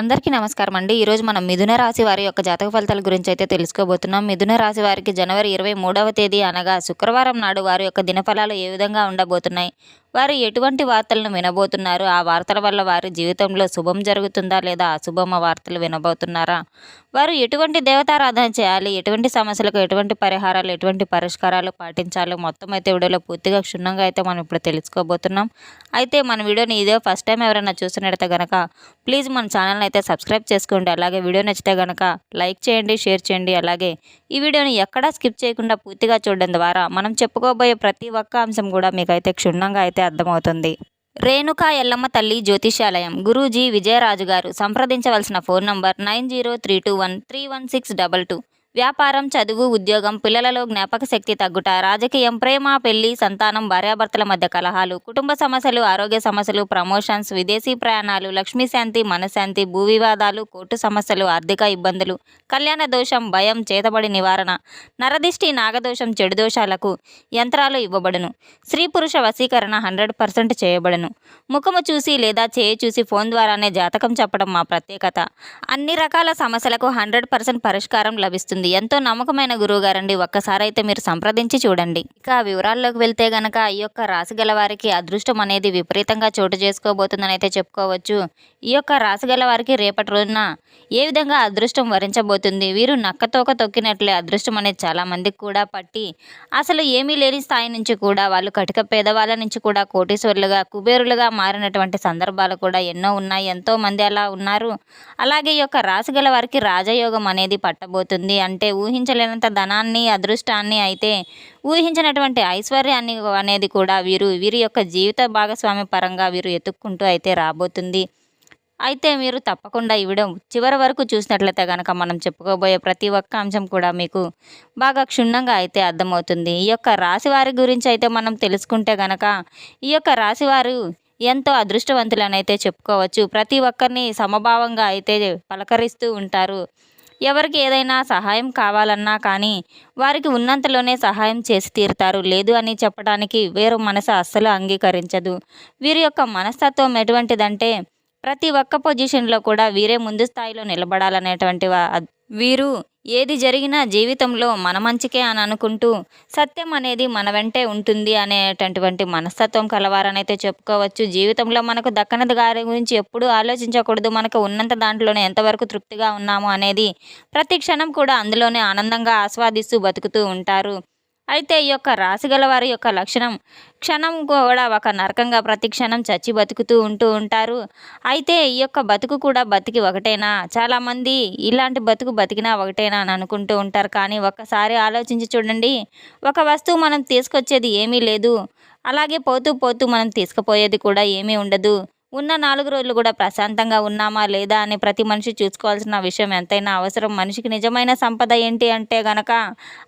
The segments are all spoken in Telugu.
అందరికీ నమస్కారం అండి. ఈరోజు మనం మిథున రాశి వారి యొక్క జాతక ఫలితాల గురించి అయితే తెలుసుకోబోతున్నాం. మిథున రాశి వారికి జనవరి ఇరవై మూడవ తేదీ అనగా శుక్రవారం నాడు వారి యొక్క దినఫలాలు ఏ విధంగా ఉండబోతున్నాయి? వారు ఎటువంటి వార్తలను వినబోతున్నారు? ఆ వార్తల వల్ల వారి జీవితంలో శుభం జరుగుతుందా లేదా అశుభమ వార్తలు వినబోతున్నారా? వారు ఎటువంటి దేవతారాధన చేయాలి? ఎటువంటి సమస్యలకు ఎటువంటి పరిహారాలు ఎటువంటి పరిష్కారాలు పాటించాలో? మొత్తం అయితే వీడియోలో పూర్తిగా క్షుణ్ణంగా అయితే మనం ఇప్పుడు తెలుసుకోబోతున్నాం. అయితే మన వీడియోని ఇదే ఫస్ట్ టైం ఎవరైనా చూస్తున్నట్టయితే కనుక ప్లీజ్ మన ఛానల్ని అయితే సబ్స్క్రైబ్ చేసుకోండి. అలాగే వీడియో నచ్చితే కనుక లైక్ చేయండి షేర్ చేయండి. అలాగే ఈ వీడియోని ఎక్కడా స్కిప్ చేయకుండా పూర్తిగా చూడడం ద్వారా మనం చెప్పుకోబోయే ప్రతి ఒక్క అంశం కూడా మీకైతే క్షుణ్ణంగా అయితే అర్థమవుతుంది. రేణుకా ఎల్లమ్మ తల్లి జ్యోతిష్యాలయం గురూజీ విజయరాజు గారు సంప్రదించవలసిన phone number nine zero three two one three one six double two. వ్యాపారం చదువు ఉద్యోగం పిల్లలలో జ్ఞాపక శక్తి తగ్గుట రాజకీయం ప్రేమ పెళ్ళి సంతానం భార్యాభర్తల మధ్య కలహాలు కుటుంబ సమస్యలు ఆరోగ్య సమస్యలు ప్రమోషన్స్ విదేశీ ప్రయాణాలు లక్ష్మీశాంతి మనశాంతి భూ వివాదాలు కోర్టు సమస్యలు ఆర్థిక ఇబ్బందులు కళ్యాణ దోషం భయం చేతబడి నివారణ నరదిష్టి నాగదోషం చెడు దోషాలకు యంత్రాలు ఇవ్వబడును. స్త్రీ పురుష వశీకరణ హండ్రెడ్ పర్సెంట్ చేయబడును. ముఖము చూసి లేదా చేయి చూసి ఫోన్ ద్వారానే జాతకం చెప్పడం మా ప్రత్యేకత. అన్ని రకాల సమస్యలకు హండ్రెడ్ పర్సెంట్ పరిష్కారం లభిస్తుంది. ఎంతో నమ్మకమైన గురువుగారండి. ఒక్కసారి అయితే మీరు సంప్రదించి చూడండి. ఇక ఆ వివరాల్లోకి వెళ్తే గనక ఈ యొక్క రాశి గల వారికి అదృష్టం అనేది విపరీతంగా చోటు చేసుకోబోతుందని అయితే చెప్పుకోవచ్చు. ఈ యొక్క రాశి గల వారికి రేపటి రోజున ఏ విధంగా అదృష్టం వరించబోతుంది? వీరు నక్కతోక తొక్కినట్లే అదృష్టం అనేది చాలా మందికి కూడా పట్టి అసలు ఏమీ లేని స్థాయి నుంచి కూడా వాళ్ళు కటిక పేదవాళ్ళ నుంచి కూడా కోటీశ్వరులుగా కుబేరులుగా మారినటువంటి సందర్భాలు కూడా ఎన్నో ఉన్నాయి. ఎంతో మంది అలా ఉన్నారు. అలాగే ఈ యొక్క రాశి గల వారికి రాజయోగం అనేది పట్టబోతుంది. అంటే ఊహించలేనంత ధనాన్ని అదృష్టాన్ని అయితే ఊహించినటువంటి ఐశ్వర్యాన్ని అనేది కూడా వీరు వీరి యొక్క జీవిత భాగస్వామి పరంగా వీరు ఎత్తుక్కుంటూ అయితే రాబోతుంది. అయితే మీరు తప్పకుండా ఇవ్వడం చివరి వరకు చూసినట్లయితే కనుక మనం చెప్పుకోబోయే ప్రతి ఒక్క అంశం కూడా మీకు బాగా క్షుణ్ణంగా అయితే అర్థమవుతుంది. ఈ యొక్క రాశి వారి గురించి అయితే మనం తెలుసుకుంటే గనక ఈ యొక్క రాశివారు ఎంతో అదృష్టవంతులనైతే చెప్పుకోవచ్చు. ప్రతి ఒక్కరిని సమభావంగా అయితే పలకరిస్తూ ఉంటారు. ఎవరికి ఏదైనా సహాయం కావాలన్నా కానీ వారికి ఉన్నంతలోనే సహాయం చేసి తీరుతారు. లేదు అని చెప్పడానికి వేరు మనసు అస్సలు అంగీకరించదు. వీరి యొక్క మనస్తత్వం ఎటువంటిదంటే ప్రతి ఒక్క పొజిషన్లో కూడా వీరే ముందు స్థాయిలో నిలబడాలనేటువంటి వా- వీరు ఏది జరిగినా జీవితంలో మన మంచికే అని అనుకుంటూ సత్యం అనేది మన వెంటే ఉంటుంది అనేటటువంటి మనస్తత్వం కలవారనైతే చెప్పుకోవచ్చు. జీవితంలో మనకు దక్కనది గారి గురించి ఎప్పుడూ ఆలోచించకూడదు. మనకు ఉన్నంత దాంట్లోనే ఎంతవరకు తృప్తిగా ఉన్నాము అనేది ప్రతి క్షణం కూడా అందులోనే ఆనందంగా ఆస్వాదిస్తూ బతుకుతూ ఉంటారు. అయితే ఈ యొక్క రాశిగల వారి యొక్క లక్షణం క్షణం కూడా ఒక నరకంగా ప్రతి క్షణం చచ్చి బతుకుతూ ఉంటూ ఉంటారు. అయితే ఈ యొక్క బతుకు కూడా బతికి ఒకటేనా? చాలామంది ఇలాంటి బతుకు బతికినా ఒకటేనా అని అనుకుంటూ ఉంటారు. కానీ ఒక్కసారి ఆలోచించి చూడండి. ఒక వస్తువు మనం తీసుకొచ్చేది ఏమీ లేదు. అలాగే పోతూ పోతూ మనం తీసుకుపోయేది కూడా ఏమీ ఉండదు. ఉన్న నాలుగు రోజులు కూడా ప్రశాంతంగా ఉన్నామా లేదా అని ప్రతి మనిషి చూసుకోవాల్సిన విషయం ఎంతైనా అవసరం. మనిషికి నిజమైన సంపద ఏంటి అంటే గనక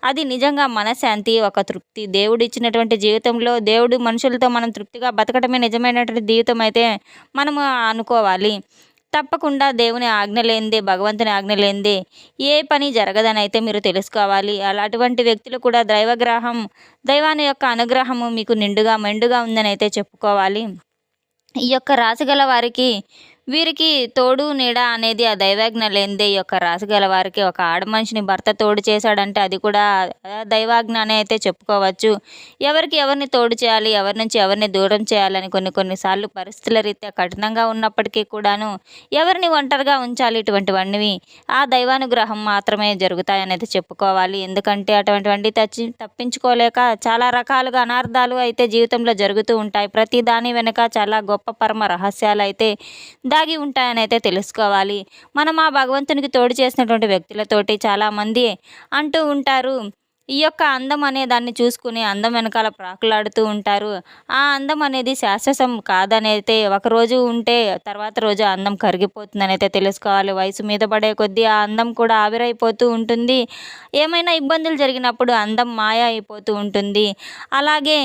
అది నిజంగా మనశాంతి ఒక తృప్తి. దేవుడు ఇచ్చినటువంటి జీవితంలో దేవుడు మనుషులతో మనం తృప్తిగా బతకడమే నిజమైనటువంటి జీవితం అయితే మనము అనుకోవాలి. తప్పకుండా దేవుని ఆజ్ఞ లేనిదే భగవంతుని ఆజ్ఞ లేనిదే ఏ పని జరగదని అయితే మీరు తెలుసుకోవాలి. అలాంటి వ్యక్తులు కూడా దైవగ్రహం దైవాన్ని యొక్క అనుగ్రహము మీకు నిండుగా మెండుగా ఉందని అయితే చెప్పుకోవాలి. ఈ యొక్క రాశిగల వారికి వీరికి తోడు నీడ అనేది ఆ దైవాజ్ఞ లేనిదే ఈ యొక్క రాశిగల వారికి ఒక ఆడ మనిషిని భర్త తోడు చేశాడంటే అది కూడా దైవాజ్ఞ అనే అయితే చెప్పుకోవచ్చు. ఎవరికి ఎవరిని తోడు చేయాలి ఎవరి నుంచి ఎవరిని దూరం చేయాలని కొన్ని కొన్నిసార్లు పరిస్థితుల రీత్యా కఠినంగా ఉన్నప్పటికీ కూడాను ఎవరిని ఒంటరిగా ఉంచాలి ఇటువంటివన్నీ ఆ దైవానుగ్రహం మాత్రమే జరుగుతాయనేది చెప్పుకోవాలి. ఎందుకంటే అటువంటివన్నీ తచ్చి తప్పించుకోలేక చాలా రకాలుగా అనార్థాలు అయితే జీవితంలో జరుగుతూ ఉంటాయి. ప్రతి దాని వెనుక చాలా గొప్ప పరమ రహస్యాలు అయితే దాగి ఉంటాయని అయితే తెలుసుకోవాలి. మనం ఆ భగవంతునికి తోడు చేసినటువంటి వ్యక్తులతోటి చాలామంది అంటూ ఉంటారు. ఈ యొక్క అందం అనే దాన్ని చూసుకుని అందం వెనకాల ప్రాకులాడుతూ ఉంటారు. ఆ అందం అనేది శాశ్వతం కాదనైతే ఒకరోజు ఉంటే తర్వాత రోజు అందం కరిగిపోతుందని అయితే తెలుసుకోవాలి. వయసు మీద పడే కొద్దీ ఆ అందం కూడా ఆవిరైపోతూ ఉంటుంది. ఏమైనా ఇబ్బందులు జరిగినప్పుడు అందం మాయ అయిపోతూ ఉంటుంది. అలాగే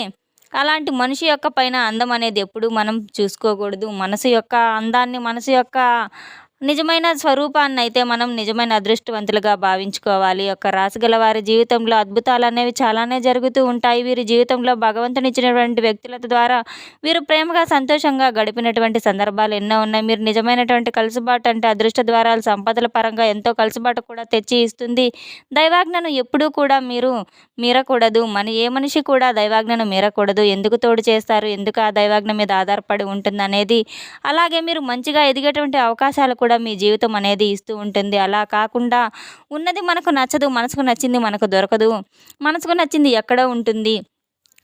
అలాంటి మనిషి యొక్క పైన అందం అనేది ఎప్పుడు మనం చూసుకోకూడదు. మనసు యొక్క అందాన్ని మనసు యొక్క నిజమైన స్వరూపాన్ని అయితే మనం నిజమైన అదృష్టవంతులుగా భావించుకోవాలి. యొక్క రాసిగల వారి జీవితంలో అద్భుతాలు అనేవి చాలానే జరుగుతూ ఉంటాయి. వీరి జీవితంలో భగవంతుని ఇచ్చినటువంటి వ్యక్తుల ద్వారా వీరు ప్రేమగా సంతోషంగా గడిపినటువంటి సందర్భాలు ఎన్నో ఉన్నాయి. మీరు నిజమైనటువంటి కలుసుబాటు అంటే అదృష్ట ద్వారాలు సంపదల పరంగా ఎంతో కలుసుబాటు కూడా తెచ్చి ఇస్తుంది. దైవాజ్ఞను ఎప్పుడూ కూడా మీరు మీరకూడదు. మన ఏ మనిషి కూడా దైవాజ్ఞను మీరకూడదు. ఎందుకు తోడు చేస్తారు? ఎందుకు ఆ దైవాజ్ఞ మీద ఆధారపడి ఉంటుంది అనేది అలాగే మీరు మంచిగా ఎదిగేటువంటి అవకాశాలు కూడా మీ జీవితం అనేది ఇస్తూ ఉంటుంది. అలా కాకుండా ఉన్నది మనకు నచ్చదు మనసుకు నచ్చింది మనకు దొరకదు. మనసుకు నచ్చింది ఎక్కడో ఉంటుంది.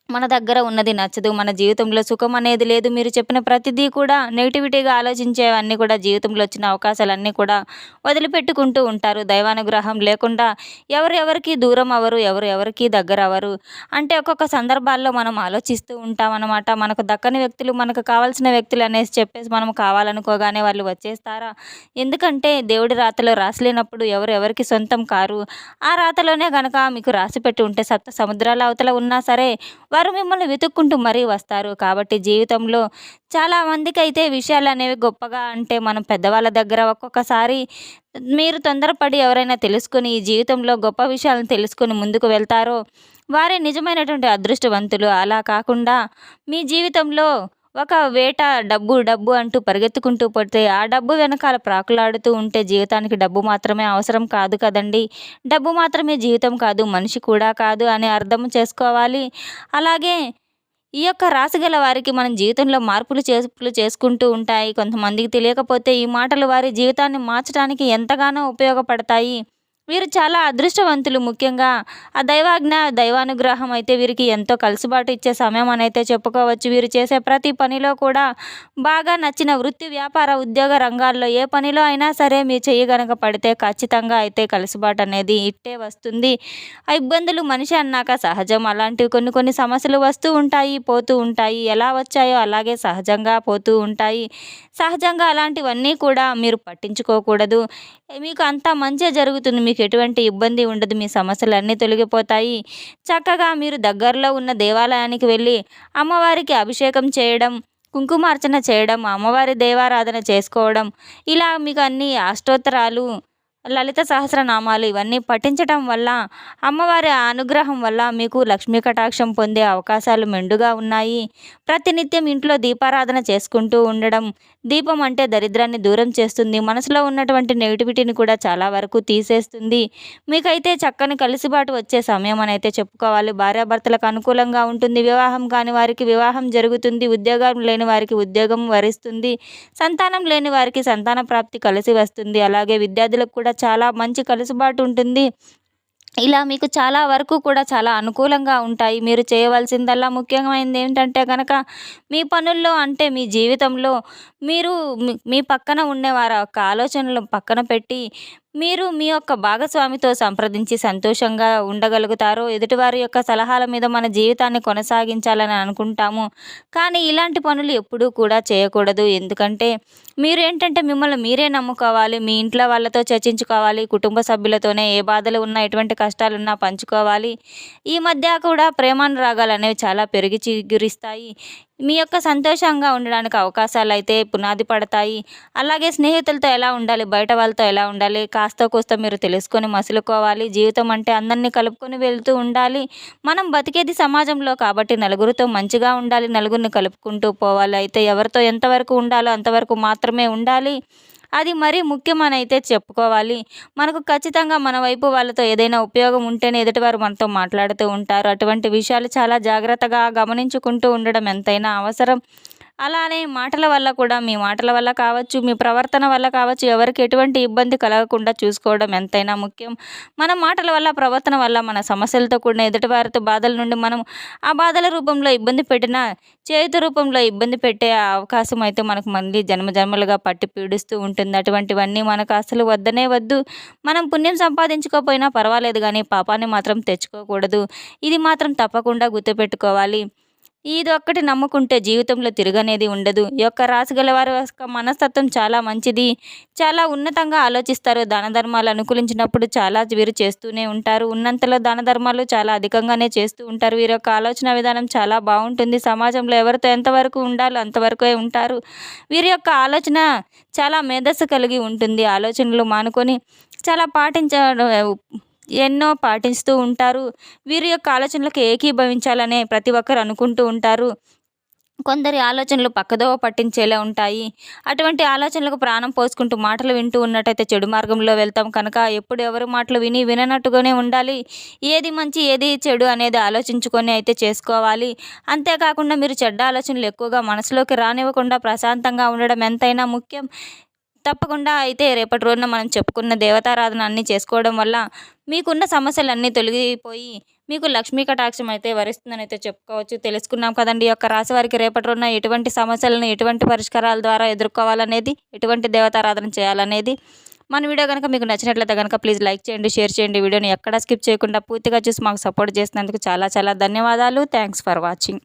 మన దగ్గర ఉన్నది నచ్చదు. మన జీవితంలో సుఖం అనేది లేదు. మీరు చెప్పిన ప్రతిదీ కూడా నెగిటివిటీగా ఆలోచించేవన్నీ కూడా జీవితంలో వచ్చిన అవకాశాలన్నీ కూడా వదిలిపెట్టుకుంటూ ఉంటారు. దైవానుగ్రహం లేకుండా ఎవరు ఎవరికి దూరం అవ్వరు ఎవరు ఎవరికి దగ్గర అవ్వరు. అంటే ఒక్కొక్క సందర్భాల్లో మనం ఆలోచిస్తూ ఉంటాం అనమాట మనకు దక్కని వ్యక్తులు మనకు కావాల్సిన వ్యక్తులు అనేసి చెప్పేసి మనం కావాలనుకోగానే వాళ్ళు వచ్చేస్తారా? ఎందుకంటే దేవుడి రాతలో రాసలేనప్పుడు ఎవరు ఎవరికి సొంతం కారు. ఆ రాతలోనే కనుక మీకు రాసి పెట్టి ఉంటే సప్త సముద్రాల అవతల ఉన్నా సరే వారు మిమ్మల్ని వెతుక్కుంటూ మరీ వస్తారు. కాబట్టి జీవితంలో చాలా మందికి అయితే విషయాలు అనేవి గొప్పగా అంటే మనం పెద్దవాళ్ళ దగ్గర ఒక్కొక్కసారి మీరు తొందరపడి ఎవరైనా తెలుసుకుని ఈ జీవితంలో గొప్ప విషయాలను తెలుసుకుని ముందుకు వెళ్తారో వారే నిజమైనటువంటి అదృష్టవంతులు. అలా కాకుండా మీ జీవితంలో ఒక వేట డబ్బు డబ్బు అంటూ పరిగెత్తుకుంటూ పోతే ఆ డబ్బు వెనకాల ప్రాకులాడుతూ ఉంటే జీవితానికి డబ్బు మాత్రమే అవసరం కాదు కదండి. డబ్బు మాత్రమే జీవితం కాదు మనిషి కూడా కాదు అని అర్థం చేసుకోవాలి. అలాగే ఈ యొక్క రాశి గల వారికి మనం జీవితంలో మార్పులు చేర్పులు చేసుకుంటూ ఉంటాయి. కొంతమందికి తెలియకపోతే ఈ మాటలు వారి జీవితాన్ని మార్చడానికి ఎంతగానో ఉపయోగపడతాయి. వీరు చాలా అదృష్టవంతులు ముఖ్యంగా. ఆ దైవాజ్ఞ దైవానుగ్రహం అయితే వీరికి ఎంతో కలుసుబాటు ఇచ్చే సమయం అని అయితే చెప్పుకోవచ్చు. వీరు చేసే ప్రతి పనిలో కూడా బాగా నచ్చిన వృత్తి వ్యాపార ఉద్యోగ రంగాల్లో ఏ పనిలో అయినా సరే మీరు చెయ్యి గనక పడితే ఖచ్చితంగా అయితే కలిసిబాటు అనేది ఇట్టే వస్తుంది. ఆ ఇబ్బందులు మనిషి అన్నాక సహజం. అలాంటివి కొన్ని కొన్ని సమస్యలు వస్తూ ఉంటాయి పోతూ ఉంటాయి. ఎలా వచ్చాయో అలాగే సహజంగా పోతూ ఉంటాయి. సహజంగా అలాంటివన్నీ కూడా మీరు పట్టించుకోకూడదు. మీకు అంతా మంచిగా జరుగుతుంది. మీకు ఎటువంటి ఇబ్బంది ఉండదు. మీ సమస్యలు అన్నీ తొలగిపోతాయి. చక్కగా మీరు దగ్గరలో ఉన్న దేవాలయానికి వెళ్ళి అమ్మవారికి అభిషేకం చేయడం కుంకుమార్చన చేయడం అమ్మవారి దేవారాధన చేసుకోవడం ఇలా మీకు అన్ని అష్టోత్తరాలు లలిత సహస్రనామాలు ఇవన్నీ పఠించటం వల్ల అమ్మవారి అనుగ్రహం వల్ల మీకు లక్ష్మీ కటాక్షం పొందే అవకాశాలు మెండుగా ఉన్నాయి. ప్రతినిత్యం ఇంట్లో దీపారాధన చేసుకుంటూ ఉండడం దీపం అంటే దరిద్రాన్ని దూరం చేస్తుంది. మనసులో ఉన్నటువంటి నెగిటివిటీని కూడా చాలా వరకు తీసేస్తుంది. మీకైతే చక్కని కలిసిబాటు వచ్చే సమయం అని అయితే చెప్పుకోవాలి. భార్యాభర్తలకు అనుకూలంగా ఉంటుంది. వివాహం కాని వారికి వివాహం జరుగుతుంది. ఉద్యోగం లేని వారికి ఉద్యోగం వరిస్తుంది. సంతానం లేని వారికి సంతాన ప్రాప్తి కలిసి వస్తుంది. అలాగే విద్యార్థులకు కూడా చాలా మంచి కలుసుబాటు ఉంటుంది. ఇలా మీకు చాలా వరకు కూడా చాలా అనుకూలంగా ఉంటాయి. మీరు చేయవలసిందల్లా ముఖ్యమైనది ఏంటంటే కనుక మీ పనుల్లో అంటే మీ జీవితంలో మీరు మీ- పక్కన ఉండేవారి ఒక ఆలోచనలు పక్కన పెట్టి మీరు మీ యొక్క భాగస్వామితో సంప్రదించి సంతోషంగా ఉండగలుగుతారో ఎదుటివారి యొక్క సలహాల మీద మన జీవితాన్ని కొనసాగించాలని అనుకుంటాము. కానీ ఇలాంటి పనులు ఎప్పుడూ కూడా చేయకూడదు. ఎందుకంటే మీరు ఏంటంటే మిమ్మల్ని మీరే నమ్ముకోవాలి మీ ఇంట్లో వాళ్ళతో చర్చించుకోవాలి కుటుంబ సభ్యులతోనే ఏ బాధలు ఉన్నా ఎటువంటి కష్టాలు ఉన్నా పంచుకోవాలి. ఈ మధ్య కూడా ప్రేమానురాగాలు అనేవి చాలా పెరిగి చిగురిస్తాయి. మీ యొక్క సంతోషంగా ఉండడానికి అవకాశాలు అయితే పునాది పడతాయి. అలాగే స్నేహితులతో ఎలా ఉండాలి? బయట వాళ్ళతో ఎలా ఉండాలి? కాస్త కూస్త మీరు తెలుసుకొని మసులుకోవాలి. జీవితం అంటే అందరినీ కలుపుకొని వెళ్తూ ఉండాలి. మనం బతికేది సమాజంలో కాబట్టి నలుగురితో మంచిగా ఉండాలి. నలుగురిని కలుపుకుంటూ పోవాలి. అయితే ఎవరితో ఎంతవరకు ఉండాలో అంతవరకు మాత్రమే ఉండాలి. అది మరీ ముఖ్యమని అయితే చెప్పుకోవాలి. మనకు ఖచ్చితంగా మన వైపు వాళ్ళతో ఏదైనా ఉపయోగం ఉంటేనే ఎదుటివారు మనతో మాట్లాడుతూ ఉంటారు. అటువంటి విషయాలు చాలా జాగ్రత్తగా గమనించుకుంటూ ఉండడం ఎంతైనా అవసరం. అలానే మాటల వల్ల కూడా మీ మాటల వల్ల కావచ్చు మీ ప్రవర్తన వల్ల కావచ్చు ఎవరికి ఎటువంటి ఇబ్బంది కలగకుండా చూసుకోవడం ఎంతైనా ముఖ్యం. మన మాటల వల్ల ప్రవర్తన వల్ల మన సమస్యలతో కూడిన ఎదుటివారితో బాధల నుండి మనం ఆ బాధల రూపంలో ఇబ్బంది పెట్టిన చేతి రూపంలో ఇబ్బంది పెట్టే అవకాశం అయితే మనకు మళ్ళీ జన్మ జన్మలుగా పట్టి పీడిస్తూ ఉంటుంది. అటువంటివన్నీ మనకు అసలు వద్దనే వద్దు. మనం పుణ్యం సంపాదించుకోకపోయినా పర్వాలేదు కానీ పాపాన్ని మాత్రం తెచ్చుకోకూడదు. ఇది మాత్రం తప్పకుండా గుర్తుపెట్టుకోవాలి. ఇది ఒక్కటి నమ్ముకుంటే జీవితంలో తిరగనేది ఉండదు. ఈ యొక్క రాశిగల వారి యొక్క మనస్తత్వం చాలా మంచిది. చాలా ఉన్నతంగా ఆలోచిస్తారు. దాన ధర్మాలు అనుకూలించినప్పుడు చాలా వీరు చేస్తూనే ఉంటారు. ఉన్నంతలో దాన ధర్మాలు చాలా అధికంగానే చేస్తూ ఉంటారు. వీరి యొక్క ఆలోచన విధానం చాలా బాగుంటుంది. సమాజంలో ఎవరితో ఎంతవరకు ఉండాలో అంతవరకే ఉంటారు. వీరి యొక్క ఆలోచన చాలా మేధస్సు కలిగి ఉంటుంది. ఆలోచనలు మానుకొని చాలా పాటించ ఎన్నో పాటిస్తూ ఉంటారు. వీరి యొక్క ఆలోచనలకు ఏకీభవించాలనే ప్రతి ఒక్కరు అనుకుంటూ ఉంటారు. కొందరి ఆలోచనలు పక్కదోవ పట్టించేలా ఉంటాయి. అటువంటి ఆలోచనలకు ప్రాణం పోసుకుంటూ మాటలు వింటూ ఉన్నట్టయితే చెడు మార్గంలో వెళ్తాం కనుక ఎప్పుడు ఎవరి మాటలు విని విననట్టుగానే ఉండాలి. ఏది మంచి ఏది చెడు అనేది ఆలోచించుకొని అయితే చేసుకోవాలి. అంతేకాకుండా మీరు చెడ్డ ఆలోచనలు ఎక్కువగా మనసులోకి రానివ్వకుండా ప్రశాంతంగా ఉండడం ఎంతైనా ముఖ్యం. తప్పకుండా అయితే రేపటి రోజున మనం చెప్పుకున్న దేవతారాధన అన్నీ చేసుకోవడం వల్ల మీకున్న సమస్యలన్నీ తొలగిపోయి మీకు లక్ష్మీ కటాక్షం అయితే వరిస్తుందని అయితే చెప్పుకోవచ్చు. తెలుసుకున్నాం కదండి ఈ యొక్క రాశి వారికి రేపటి రోజున ఎటువంటి సమస్యలను ఎటువంటి పరిష్కారాల ద్వారా ఎదుర్కోవాలనేది ఎటువంటి దేవతారాధన చేయాలనేది మన వీడియో కనుక మీకు నచ్చినట్లయితే కనుక ప్లీజ్ లైక్ చేయండి షేర్ చేయండి. వీడియోని ఎక్కడా స్కిప్ చేయకుండా పూర్తిగా చూసి మాకు సపోర్ట్ చేసినందుకు చాలా చాలా ధన్యవాదాలు. Thanks for watching.